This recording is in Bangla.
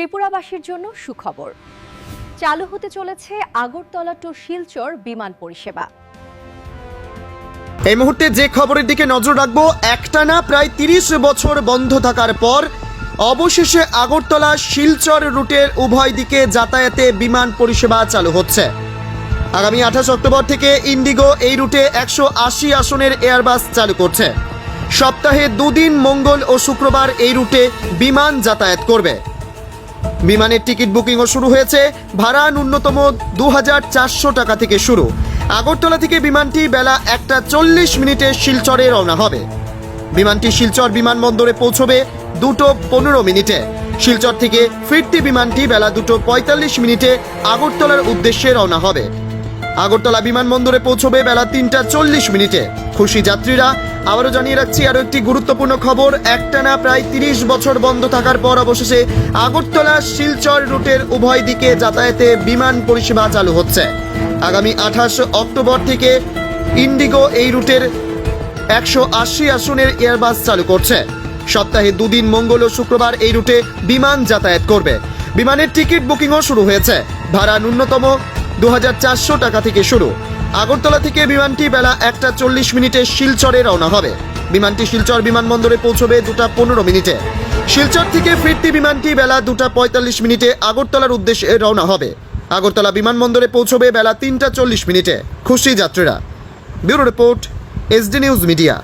ত্রিপুরাবাসীর জন্য সুখবর। চালু হতে চলেছে আগরতলা টু শিলচর বিমান পরিষেবা। এই মুহূর্তে যে খবরের দিকে নজর রাখব, একটানা প্রায় তিরিশ বছর বন্ধ থাকার পর অবশেষে আগরতলা শিলচর রুটের উভয় দিকে যাতায়াতে বিমান পরিষেবা চালু হচ্ছে। আগামী আঠাশ অক্টোবর থেকে ইন্ডিগো এই রুটে একশো আশি আসনের এয়ারবাস চালু করছে। সপ্তাহে দুদিন মঙ্গল ও শুক্রবার এই রুটে বিমান যাতায়াত করবে। বিমানের টিকিট বুকিংও শুরু হয়েছে। ভাড়া ন্যূনতম দু হাজার চারশো টাকা থেকে শুরু। আগরতলা থেকে বিমানটি বেলা একটা চল্লিশ মিনিটে শিলচরে রওনা হবে। বিমানটি শিলচর বিমানবন্দরে পৌঁছবে দুটো পনেরো মিনিটে। শিলচর থেকে ফিরতি বিমানটি বেলা দুটো পঁয়তাল্লিশ মিনিটে আগরতলার উদ্দেশ্যে রওনা হবে। আগরতলা বিমানবন্দরে পৌঁছবে বেলা তিনটা চল্লিশ মিনিটে। খুশি যাত্রীরা আবারও জানিয়ে রাখছি আরও একটি গুরুত্বপূর্ণ খবর। একটানা প্রায় তিরিশ বছর বন্ধ থাকার পর অবশেষে আগরতলা শিলচর রুটের উভয় দিকে যাতায়াতে বিমান পরিষেবা চালু হচ্ছে। আগামী আঠাশ অক্টোবর থেকে ইন্ডিগো এই রুটের একশো আশি আসনের এয়ারবাস চালু করছে। সপ্তাহে দুদিন মঙ্গল ও শুক্রবার এই রুটে বিমান যাতায়াত করবে। বিমানের টিকিট বুকিংও শুরু হয়েছে। ভাড়া ন্যূনতম দু হাজার চারশো টাকা থেকে শুরু। আগরতলা থেকে বিমানটি বেলা একটা চল্লিশ মিনিটে শিলচরে রওনা হবে। বিমানটি শিলচর বিমানবন্দরে পৌঁছবে দুটা পনেরো মিনিটে। শিলচর থেকে ফিরতি বিমানটি বেলা দুটা পঁয়তাল্লিশ মিনিটে আগরতলার উদ্দেশ্যে রওনা হবে। আগরতলা বিমানবন্দরে পৌঁছবে বেলা তিনটা চল্লিশ মিনিটে। খুশি যাত্রীরা। Bureau report SD news media.